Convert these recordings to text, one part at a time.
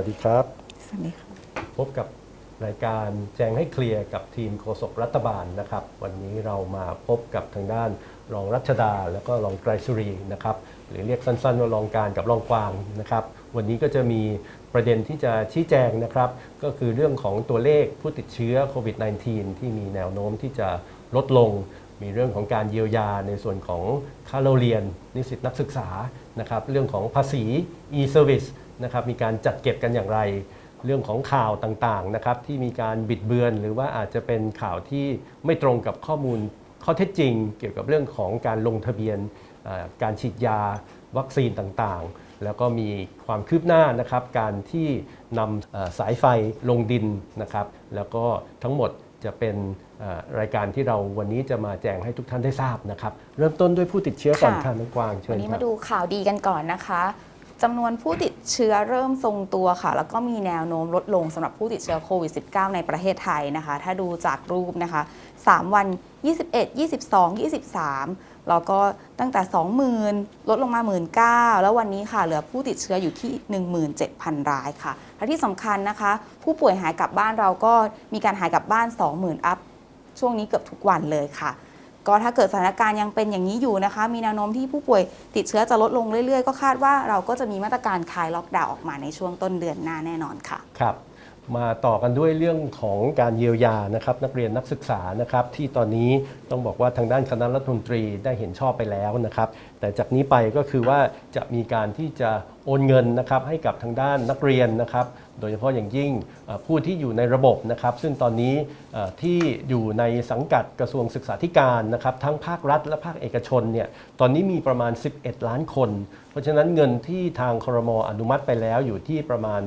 วัสดีครับ สวัสดีค่ะพบกับรายการแจงให้เคลียร์กับทีมโฆษกรัฐบาลนะครับ วันนี้เรามาพบกับทางด้านรองรัชดา แล้วก็รองไกรสุรีนะครับหรือเรียกสั้นๆว่ารองการกับรองกวางนะครับ วันนี้ก็จะมีประเด็นที่จะชี้แจงนะครับ ก็คือเรื่องของตัวเลขผู้ติดเชื้อโควิด -19 ที่มีแนวโน้มที่จะลดลงมีเรื่องของการเยียวยาในส่วนของค่าเราเรียนนิสิตนักศึกษานะครับ เรื่องของภาษี e-service นะครับมีการจัดเก็บกันอย่างไร เรื่องของข่าวต่างๆนะครับที่มีการบิดเบือน หรือว่าอาจจะเป็นข่าวที่ไม่ตรงกับข้อมูลข้อเท็จจริง เกี่ยวกับเรื่องของการลงทะเบียนเอ่อการฉีดยาวัคซีนต่างๆ แล้วก็มีความคืบหน้านะครับการที่นำเอ่อสายไฟลงดินนะครับ แล้วก็ทั้งหมดจะเป็นเอ่อรายการที่เราวันนี้จะมาแจ้งให้ทุกท่านได้ทราบนะครับ เริ่มต้นด้วยผู้ติดเชื้อก่อนค่ะค่ะน้องกวางเชิวัญนนี้ครัมาบดูข่าวดีกันก่อนนะคะ จำนวนผู้ติดเชื้อเริ่มทรงตัวค่ะ แล้วก็มีแนวโน้มลดลงสำหรับผู้ติดเชื้อโควิด -19 ในประเทศไทยนะคะ ถ้าดูจากรูปนะคะ 3 วัน 21 22 23 แล้วก็ตั้งแต่ 20,000 ลดลงมา 19,000 แล้ววันนี้ค่ะ เหลือผู้ติดเชื้ออยู่ที่ 17,000 รายค่ะ และที่สำคัญนะคะ ผู้ป่วยหายกลับบ้านเราก็มีการหายกลับบ้าน 20,000 อัพ ช่วงนี้เกือบทุกวันเลยค่ะ ก็ถ้าเกิดสถานการณ์ยังเป็นอย่างนี้อยู่นะคะ มีแนวโน้มที่ผู้ป่วยติดเชื้อจะลดลงเรื่อยๆ ก็คาดว่าเราก็จะมีมาตรการคลายล็อกดาวน์ออกมาในช่วงต้นเดือนหน้าแน่นอนค่ะ ครับมาต่อกันด้วยเรื่องของการเยียวยานะครับนักเรียนนักศึกษานะครับที่ตอนนี้ต้องบอกว่าทางด้านคณะรัฐมนตรีได้เห็นชอบไปแล้วนะครับ แต่จากนี้ไปก็คือว่าจะมีการที่จะ อนเงินนะครับให้กับทางด้านนักเรียนนะครับ โดยเฉพาะอย่างยิ่งผู้ที่อยู่ในระบบนะครับ ซึ่งตอนนี้ที่อยู่ในสังกัดกระทรวงศึกษาธิการนะครับ ทั้งภาครัฐและภาคเอกชนเนี่ยตอนนี้มีประมาณ 11 ล้านคน เพราะฉะนั้นเงินที่ทางครมอนุมัติไปแล้วอยู่ที่ประมาณ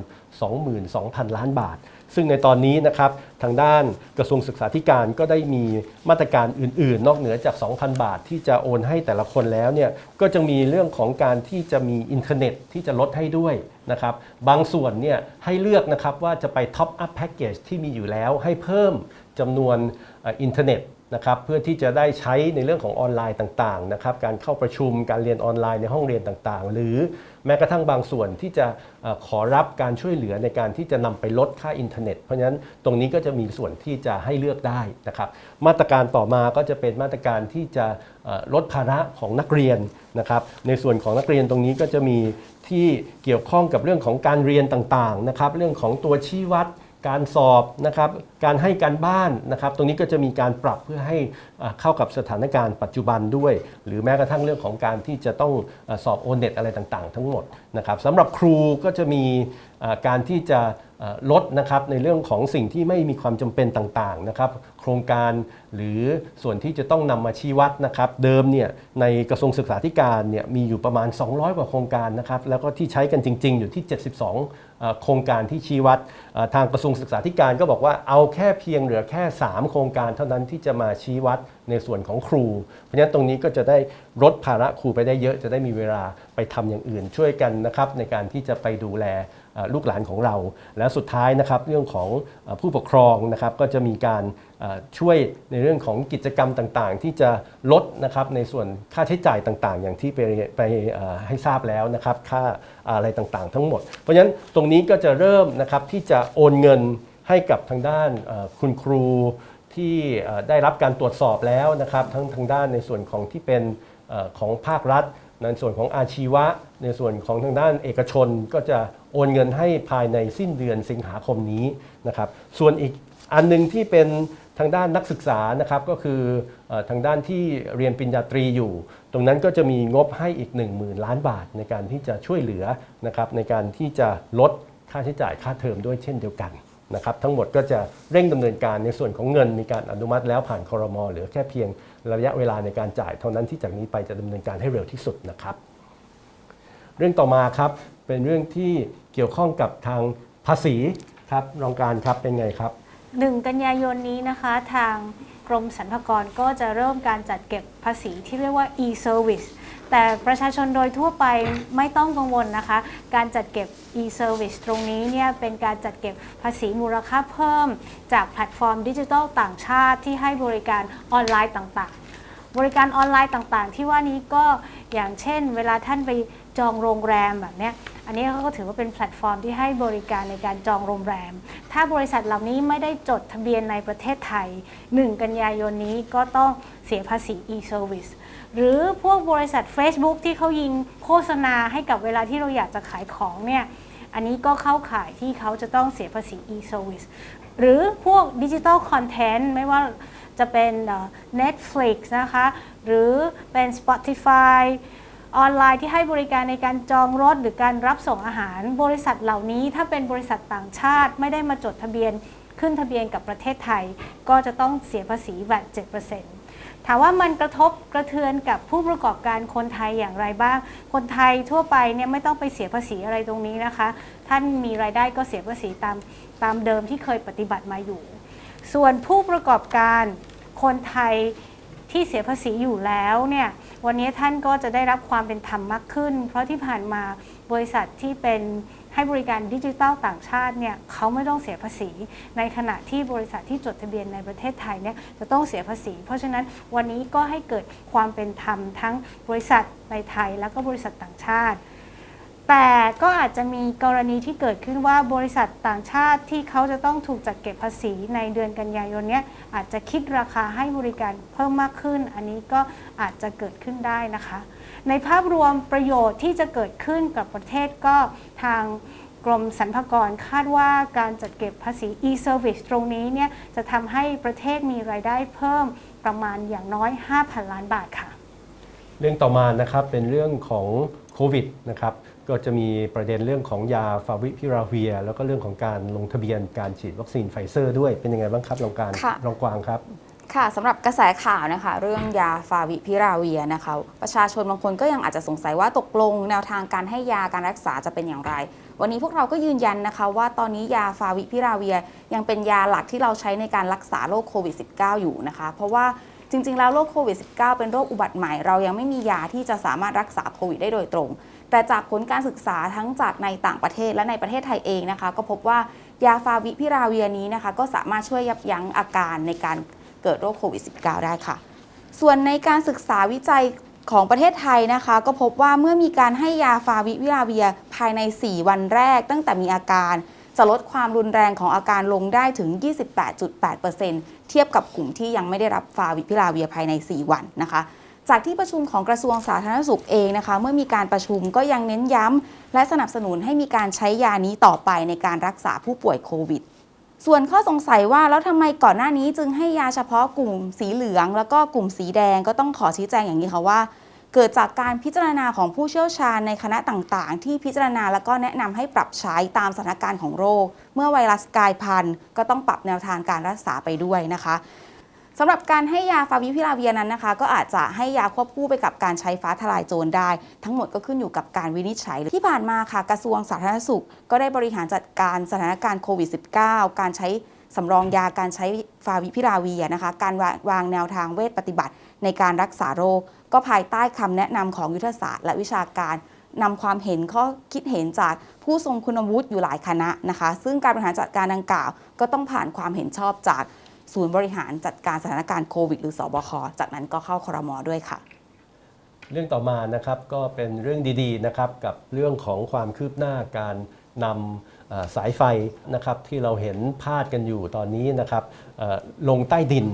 22,000 ล้านบาท ซึ่งในตอนนี้นะครับทางด้านกระทรวงศึกษาธิการก็ได้มีมาตรการอื่น ๆ นอกเหนือจาก 2,000 บาทที่จะโอนให้แต่ละคนแล้วเนี่ยก็จะมีเรื่องของการที่จะมีอินเทอร์เน็ตที่จะลดให้ด้วยนะครับบางส่วนเนี่ยให้เลือกนะครับว่าจะไปท็อปอัพแพ็กเกจที่มีอยู่แล้วให้เพิ่มจำนวนอินเทอร์เน็ตนะครับเพื่อที่จะได้ใช้ในเรื่องของออนไลน์ต่างๆนะครับการเข้าประชุมการเรียนออนไลน์ในห้องเรียนต่างๆ หรือ แม้กระทั่งบางส่วนที่จะขอรับการช่วยเหลือในการที่จะนำไปลดค่าอินเทอร์เน็ต เพราะฉะนั้นตรงนี้ก็จะมีส่วนที่จะให้เลือกได้นะครับมาตรการต่อมาก็จะเป็นมาตรการที่จะลดภาระของนักเรียนนะครับในส่วนของนักเรียนตรงนี้ก็จะมีที่เกี่ยวข้องกับเรื่องของการเรียนต่างๆนะครับเรื่องของตัวชี้วัด การสอบนะครับการให้การบ้านนะครับ ตรงนี้ก็จะมีการปรับเพื่อให้เข้ากับสถานการณ์ปัจจุบันด้วย หรือแม้กระทั่งเรื่องของการที่จะต้องสอบโอเน็ตอะไรต่างๆ ทั้งหมดนะครับสำหรับครูก็จะมีการที่จะลดนะครับในเรื่องของสิ่งที่ไม่มีความจำเป็นต่างๆนะครับ โครงการ หรือส่วนที่จะต้องนำมาชี้วัดนะครับ เดิมเนี่ยในกระทรวงศึกษาธิการเนี่ยมีอยู่ประมาณ 200 กว่าโครงการนะครับ แล้วก็ที่ใช้กันจริง ๆ อยู่ที่ 72เอ่อโครงการที่ชี้วัด ทางกระทรวงศึกษาธิการก็บอกว่าเอาแค่เพียงเหลือแค่ 3 โครงการเท่านั้นที่จะมาชี้วัดในส่วนของครู เพราะฉะนั้นตรงนี้ก็จะได้ลดภาระครูไปได้เยอะ จะได้มีเวลาไปทำอย่างอื่น ช่วยกันนะครับในการที่จะไปดูแล ลูกหลานของเรา และสุดท้ายนะครับเรื่องของผู้ปกครองนะครับก็จะมีการช่วยในเรื่องของกิจกรรมต่างๆ ที่จะลดนะครับในส่วนค่าใช้จ่ายต่างๆ อย่างที่ไปไปให้ทราบแล้วนะครับค่าอะไรต่างๆ ทั้งหมด เพราะฉะนั้นตรงนี้ก็จะเริ่มนะครับที่จะโอนเงินให้กับทางด้านคุณครูที่ได้รับการตรวจสอบแล้วนะครับทั้งทางด้านในส่วนของที่เป็นของภาครัฐ ในส่วนของอาชีวะ ในส่วนของทางด้านเอกชนก็จะ โอนเงินให้ภายในสิ้นเดือนสิงหาคมนี้นะครับ ส่วนอีกอันหนึงที่เป็นทางด้านนักศึกษานะครับก็คือทางด้านที่เรียนปริญญาตรีอยู่ ตรงนั้นก็จะมีงบให้อีก 1 0,000 ล้านบาทในการที่จะช่วยเหลือนะครับในการที่จะลดค่าใช้จ่ายค่าเทอมด้วยเช่นเดียวกันนะครับทั้งหมดก็จะเร่งดำเนินการในส่วนของเงินมีการอนุมัติแล้วผ่านคอรมอเหลือแค่เพียงระยะเวลาในการจ่ายเท่านั้นที่จากนี้ไปจะดำเนินการให้เร็วที่สุดนะครับ เรื่องต่อมาครับ เป็นเรื่องที่เกี่ยวข้องกับทางภาษีครับรองการครับเป็นไงครับ 1 กันยายนนี้นะคะทางกรมสรรพากรก็จะเริ่มการจัดเก็บภาษีที่เรียกว่า e-service แต่ประชาชนโดยทั่วไปไม่ต้องกังวลนะคะ การจัดเก็บ e-service ตรงนี้เนี่ยเป็นการจัดเก็บภาษีมูลค่าเพิ่ม จากแพลตฟอร์มดิจิทัลต่างชาติที่ให้บริการออนไลน์ต่างๆ บริการออนไลน์ต่างๆ ที่ว่านี้ก็อย่างเช่น เวลาท่านไปจองโรงแรมแบบเนี้ย อันนี้ก็ถือว่าเป็นแพลตฟอร์มที่ให้บริการในการจองโรงแรม ถ้าบริษัทเหล่านี้ไม่ได้จดทะเบียนในประเทศไทย 1 กันยายนนี้ก็ต้องเสียภาษี e-service หรือพวกบริษัท Facebook ที่เขายิงโฆษณาให้กับเวลาที่เราอยากจะขายของเนี่ยอันนี้ก็เข้าข่ายที่เขาจะต้องเสียภาษี e-service หรือพวกดิจิ t a ลคอนเทนต์ไม่ว่าจะเป็นเอ่อ Netflix นะคะ หรือเป็น Spotify ออนไลน์ที่ให้บริการในการจองรถหรือการรับส่งอาหาร บริษัทเหล่านี้ถ้าเป็นบริษัทต่างชาติไม่ได้มาจดทะเบียนขึ้นทะเบียนกับประเทศไทย ก็จะต้องเสียภาษีแบบ7%ถามว่ามันกระทบกระเทือนกับผู้ประกอบการคนไทยอย่างไรบ้าง คนไทยทั่วไปเนี่ยไม่ต้องไปเสียภาษีอะไรตรงนี้นะคะ ท่านมีรายได้ก็เสียภาษีตามตามเดิมที่เคยปฏิบัติมาอยู่ ส่วนผู้ประกอบการคนไทย ที่เสียภาษีอยู่แล้วเนี่ยวันนี้ท่านก็จะได้รับความเป็นธรรมมากขึ้น เพราะที่ผ่านมาบริษัทที่เป็นให้บริการดิจิทัลต่างชาติเนี่ยเขาไม่ต้องเสียภาษี ในขณะที่บริษัทที่จดทะเบียนในประเทศไทยเนี่ยจะต้องเสียภาษี เพราะฉะนั้นวันนี้ก็ให้เกิดความเป็นธรรมทั้งบริษัทในไทยแล้วก็บริษัทต่างชาติ แต่ก็อาจจะมีกรณีที่เกิดขึ้นว่าบริษัทต่างชาติที่เขาจะต้องถูกจัดเก็บภาษีในเดือนกันยายนเนี้ยอาจจะคิดราคาให้บริการเพิ่มมากขึ้น อันนี้ก็อาจจะเกิดขึ้นได้นะคะ ในภาพรวมประโยชน์ที่จะเกิดขึ้นกับประเทศก็ทางกรมสรรพากรคาดว่าการจัดเก็บภาษี e-service ตรงนี้เนี่ยจะทำให้ประเทศมีรายได้เพิ่มประมาณอย่างน้อย 5,000 ล้านบาทค่ะ เรื่องต่อมานะครับเป็นเรื่องของโควิดนะครับ ก็จะมีประเด็นเรื่องของยาฟาวิพิราเวีย แล้วก็เรื่องของการลงทะเบียนการฉีดวัคซีนไฟเซอร์ด้วยเป็นยังไงบ้างครับลองการค่ะลองกวางครับค่ะสำหรับกระแสข่าวนะคะ เรื่องยาฟาวิพิราเวียนะคะ ประชาชนบางคนก็ยังอาจจะสงสัยว่าตกลงแนวทางการให้ยาการรักษาจะเป็นอย่างไร วันนี้พวกเราก็ยืนยันนะคะ ว่าตอนนี้ยาฟาวิพิราเวีย ยังเป็นยาหลักที่เราใช้ในการรักษาโรคโควิด -19 อยู่นะคะ เพราะว่าจริงๆ แล้วโรคโควิด -19 เป็นโรคอุบัติใหม่ เรายังไม่มียาที่จะสามารถรักษาโควิดได้โดยตรง แต่จากผลการศึกษาทั้งจากในต่างประเทศและในประเทศไทยเองนะคะ ก็พบว่ายาฟาวิพิราเวียนี้นะคะ ก็สามารถช่วยยับยั้งอาการในการเกิดโรคโควิด -19 ได้ค่ะ ส่วนในการศึกษาวิจัยของประเทศไทยนะคะ ก็พบว่าเมื่อมีการให้ยาฟาวิพิราเวียภายใน 4 วันแรก ตั้งแต่มีอาการจะลดความรุนแรงของอาการลงได้ถึง 28.8%เทียบกับกลุ่มที่ยังไม่ได้รับฟาวิพิราเวียภายใน 4 วันนะคะ จากที่ประชุมของกระทรวงสาธารณสุขเองนะคะ เมื่อมีการประชุมก็ยังเน้นย้ำและสนับสนุนให้มีการใช้ยานี้ต่อไปในการรักษาผู้ป่วยโควิด ส่วนข้อสงสัยว่าแล้วทำไมก่อนหน้านี้จึงให้ยาเฉพาะกลุ่มสีเหลือง แล้วก็กลุ่มสีแดงก็ต้องขอชี้แจงอย่างนี้ค่ะว่า เกิดจากการพิจารณาของผู้เชี่ยวชาญในคณะต่างๆ ที่พิจารณาแล้วก็แนะนำให้ปรับใช้ตามสถานการณ์ของโรค เมื่อไวรัสกลายพันธุ์ก็ต้องปรับแนวทางการรักษาไปด้วยนะคะ สำหรับการให้ยาฟาวิพิลาเวียนั้นนะคะ ก็อาจจะให้ยาควบคู่ไปกับการใช้ฟ้าทลายโจรได้ ทั้งหมดก็ขึ้นอยู่กับการวินิจฉัยที่ผ่านมาค่ะกระทรวงสาธารณสุข ก็ได้บริหารจัดการสถานการณ์โควิด -19 การใช้สำรองยาการใช้ฟาวิพิลาเวียนะคะ การวางวางแนวทางเวชปฏิบัติในการรักษาโรค ก็ภายใต้คำแนะนำของยุทธศาสตร์และวิชาการนำความเห็นข้อคิดเห็นจากผู้ทรงคุณวุฒิอยู่หลายคณะนะคะ ซึ่งการบริหารจัดการดังกล่าว ก็ต้องผ่านความเห็นชอบจาก ศูนย์บริหารจัดการสถานการณ์โควิดหรือสบคจากนั้นก็เข้าครมด้วยค่ะ เรื่องต่อมานะครับก็เป็นเรื่องดีๆนะครับกับเรื่องของความคืบหน้าการนำสายไฟนะครับที่เราเห็นพาดกันอยู่ตอนนี้นะครับลงใต้ดิน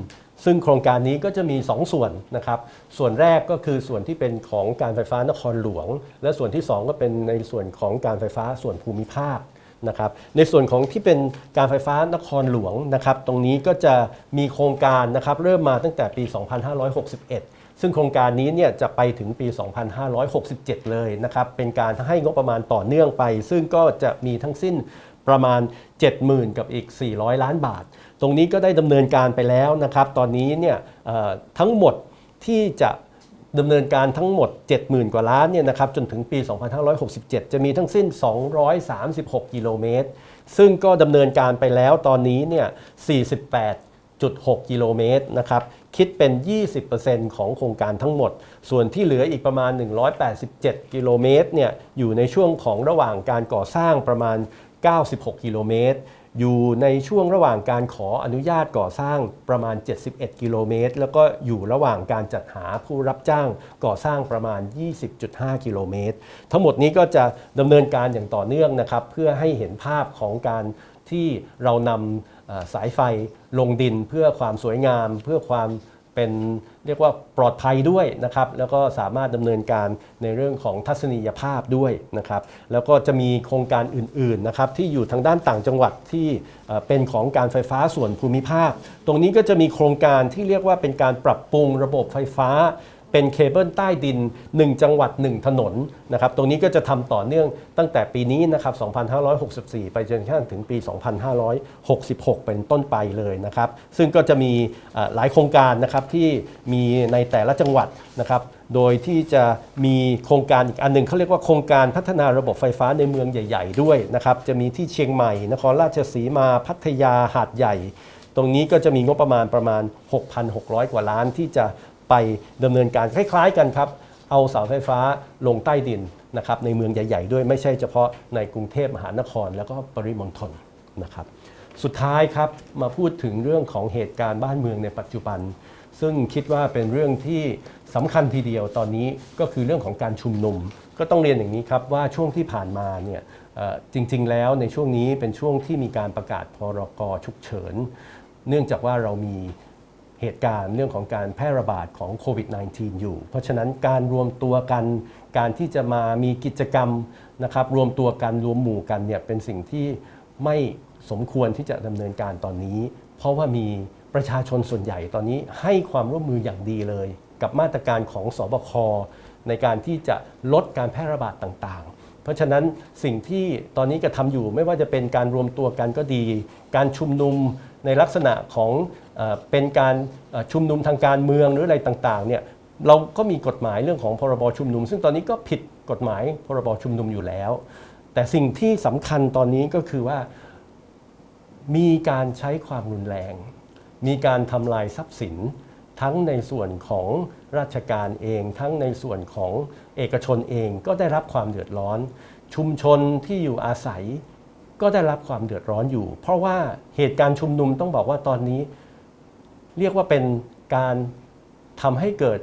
ซึ่งโครงการนี้ก็จะมี 2 ส่วนนะครับ ส่วนแรกก็คือส่วนที่เป็นของการไฟฟ้านครหลวง และส่วนที่ 2 ก็เป็นในส่วนของการไฟฟ้าส่วนภูมิภาค นะครับในส่วนของที่เป็นการไฟฟ้านครหลวงนะครับตรงนี้ก็จะมีโครงการนะครับเริ่มมาตั้งแต่ปี 2561 ซึ่งโครงการนี้เนี่ยจะไปถึงปี 2567 เลยนะครับเป็นการให้งบประมาณต่อเนื่องไป ซึ่งก็จะมีทั้งสิ้นประมาณ 70,000 กับอีก 400 ล้านบาท ตรงนี้ก็ได้ดำเนินการไปแล้วนะครับตอนนี้เนี่ยทั้งหมดที่จะ ดำเนินการทั้งหมด 70,000 กว่าล้านเนี่ยนะครับจนถึงปี 2567 จะมีทั้งสิ้น 236 กิโลเมตร ซึ่งก็ดำเนินการไปแล้วตอนนี้เนี่ย 48.6 กิโลเมตรนะครับคิดเป็น 20%ของโครงการทั้งหมด ส่วนที่เหลืออีกประมาณ 187 กิโลเมตรเนี่ยอยู่ในช่วงของระหว่างการก่อสร้างประมาณ 96 กิโลเมตร อยู่ในช่วงระหว่างการขออนุญาตก่อสร้างประมาณ 71 กิโลเมตร แล้วก็อยู่ระหว่างการจัดหาผู้รับจ้างก่อสร้างประมาณ 20.5 กิโลเมตร ทั้งหมดนี้ก็จะดำเนินการอย่างต่อเนื่องนะครับ เพื่อให้เห็นภาพของการที่เรานำสายไฟลงดินเพื่อความสวยงาม เพื่อความ เป็นเรียกว่าปลอดภัยด้วยนะครับแล้วก็สามารถดำเนินการในเรื่องของทัศนียภาพด้วยนะครับแล้วก็จะมีโครงการอื่นๆนะครับที่อยู่ทางด้านต่างจังหวัดที่เป็นของการไฟฟ้าส่วนภูมิภาค ตรงนี้ก็จะมีโครงการที่เรียกว่าเป็นการปรับปรุงระบบไฟฟ้า เป็นเคเบิลใต้ดิน 1 จังหวัด 1 ถนนนะครับตรงนี้ก็จะทำต่อเนื่องตั้งแต่ปีนี้นะครับ 2564 ไปจนกระทั่งถึงปี 2566 เป็นต้นไปเลยนะครับซึ่งก็จะมีหลายโครงการนะครับที่มีในแต่ละจังหวัดนะครับโดยที่จะมีโครงการอีกอันหนึ่งเขาเรียกว่าโครงการพัฒนาระบบไฟฟ้าในเมืองใหญ่ ๆ ด้วยนะครับจะมีที่เชียงใหม่ นครราชสีมาพัทยาหาดใหญ่ ตรงนี้ก็จะมีงบประมาณประมาณ 6,600 กว่าล้านที่จะ ไปดำเนินการคล้ายๆกันครับ เอาเสาไฟฟ้าลงใต้ดินนะครับในเมืองใหญ่ๆ ด้วยไม่ใช่เฉพาะในกรุงเทพมหานคร แล้วก็ปริมณฑลนะครับสุดท้ายครับมาพูดถึงเรื่องของเหตุการณ์บ้านเมืองในปัจจุบัน ซึ่งคิดว่าเป็นเรื่องที่สำคัญทีเดียวตอนนี้ก็คือเรื่องของการชุมนุม ก็ต้องเรียนอย่างนี้ครับว่าช่วงที่ผ่านมาเนี่ยจริงๆ แล้วในช่วงนี้เป็นช่วงที่มีการประกาศพรกฉุกเฉิน เนื่องจากว่าเรามี เหตุการณ์เรื่องของการแพร่ระบาดของโควิด -19 อยู่ เพราะฉะนั้นการรวมตัวกัน การที่จะมามีกิจกรรมนะครับรวมตัวกันรวมหมู่กันเนี่ยเป็นสิ่งที่ไม่สมควรที่จะดำเนินการตอนนี้ เพราะว่ามีประชาชนส่วนใหญ่ตอนนี้ให้ความร่วมมืออย่างดีเลย กับมาตรการของสบคในการที่จะลดการแพร่ระบาดต่างๆ เพราะฉะนั้นสิ่งที่ตอนนี้กระทำอยู่ไม่ว่าจะเป็นการรวมตัวกันก็ดี การชุมนุม ในลักษณะของเป็นการชุมนุมทางการเมืองหรืออะไรต่างๆเนี่ยเราก็มีกฎหมายเรื่องของพรบชุมนุม ซึ่งตอนนี้ก็ผิดกฎหมายพรบชุมนุมอยู่แล้ว แต่สิ่งที่สำคัญตอนนี้ก็คือว่า มีการใช้ความรุนแรง มีการทำลายทรัพย์สิน ทั้งในส่วนของราชการเอง ทั้งในส่วนของเอกชนเองก็ได้รับความเดือดร้อน ชุมชนที่อยู่อาศัย ก็ได้รับความเดือดร้อนอยู่ เพราะว่าเหตุการณ์ชุมนุมต้องบอกว่าตอนนี้ เรียกว่าเป็นการทำให้เกิด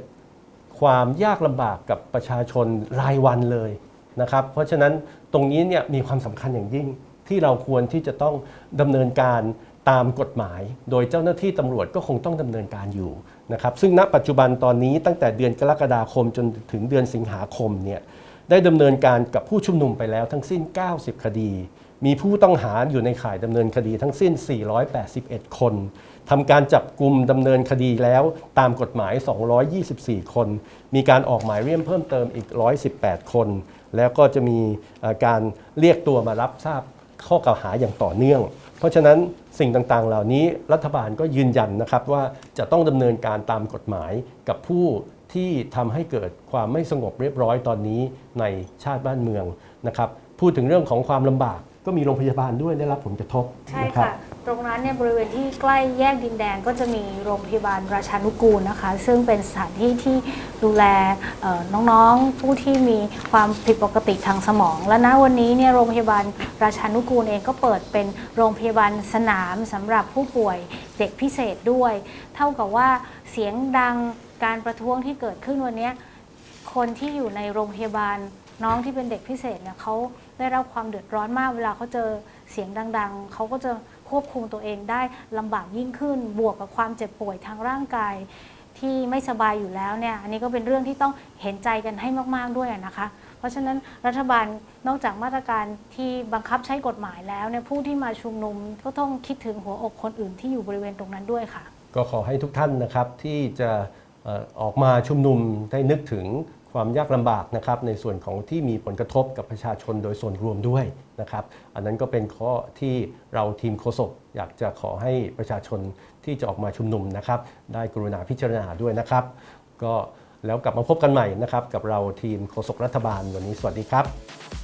ความยากลำบากกับประชาชนรายวันเลยนะครับ เพราะฉะนั้นตรงนี้เนี่ยมีความสำคัญอย่างยิ่งที่เราควรที่จะต้องดำเนินการตามกฎหมาย โดยเจ้าหน้าที่ตำรวจก็คงต้องดำเนินการอยู่นะครับ ซึ่งณปัจจุบันตอนนี้ตั้งแต่เดือนกรกฎาคมจนถึงเดือนสิงหาคมเนี่ยได้ดำเนินการกับผู้ชุมนุมไปแล้วทั้งสิ้น 90 คดี มีผู้ต้องหาอยู่ในข่ายดำเนินคดีทั้งสิ้น 481 คนทำการจับกลุ่มดำเนินคดีแล้วตามกฎหมาย 224 คน มีการออกหมายเรียกเพิ่มเติมอีก 118 คน แล้วก็จะมีการเรียกตัวมารับทราบข้อกล่าวหาอย่างต่อเนื่อง เพราะฉะนั้นสิ่งต่างๆ เหล่านี้รัฐบาลก็ยืนยันนะครับว่าจะต้องดำเนินการตามกฎหมายกับผู้ที่ทำให้เกิดความไม่สงบเรียบร้อยตอนนี้ในชาติบ้านเมืองนะครับ พูดถึงเรื่องของความลำบาก ก็มีโรงพยาบาลด้วยได้รับผลกระทบใช่นะครับ ค่ะ ตรงนั้นเนี่ยบริเวณที่ใกล้แยกดินแดงก็จะมีโรงพยาบาลราชานุกูลนะคะ ซึ่งเป็นสถานที่ที่ดูแลเอ่อน้องๆ ผู้ที่มีความผิดปกติทางสมอง และณวันนี้เนี่ยโรงพยาบาลราชานุกูลเองก็เปิดเป็นโรงพยาบาลสนามสำหรับผู้ป่วยเด็กพิเศษด้วย เท่ากับว่าเสียงดังการประท้วงที่เกิดขึ้นวันเนี้ย คนที่อยู่ในโรงพยาบาลน้องที่เป็นเด็กพิเศษเนี่ยเขา ได้รับความเดือดร้อนมากเวลาเขาเจอเสียงดัง ๆ เขาก็จะควบคุมตัวเองได้ลำบากยิ่งขึ้น บวกกับความเจ็บป่วยทางร่างกาย ที่ไม่สบายอยู่แล้วเนี่ย อันนี้ก็เป็นเรื่องที่ต้องเห็นใจกันให้มากๆด้วยนะคะ เพราะฉะนั้นรัฐบาลนอกจากมาตรการที่บังคับใช้กฎหมายแล้วเนี่ยผู้ที่มาชุมนุมก็ต้องคิดถึงหัวอกคนอื่นที่อยู่บริเวณตรงนั้นด้วยค่ะ ก็ขอให้ทุกท่านนะครับที่จะเอ่อออกมาชุมนุมได้นึกถึง ความยากลำบากนะครับในส่วนของที่มีผลกระทบกับประชาชนโดยส่วนรวมด้วยนะครับ อันนั้นก็เป็นข้อที่เราทีมโฆษกอยากจะขอให้ประชาชนที่จะออกมาชุมนุมนะครับ ได้กรุณาพิจารณาด้วยนะครับ ก็แล้วกลับมาพบกันใหม่นะครับ กับเราทีมโฆษกรัฐบาลวันนี้สวัสดีครับ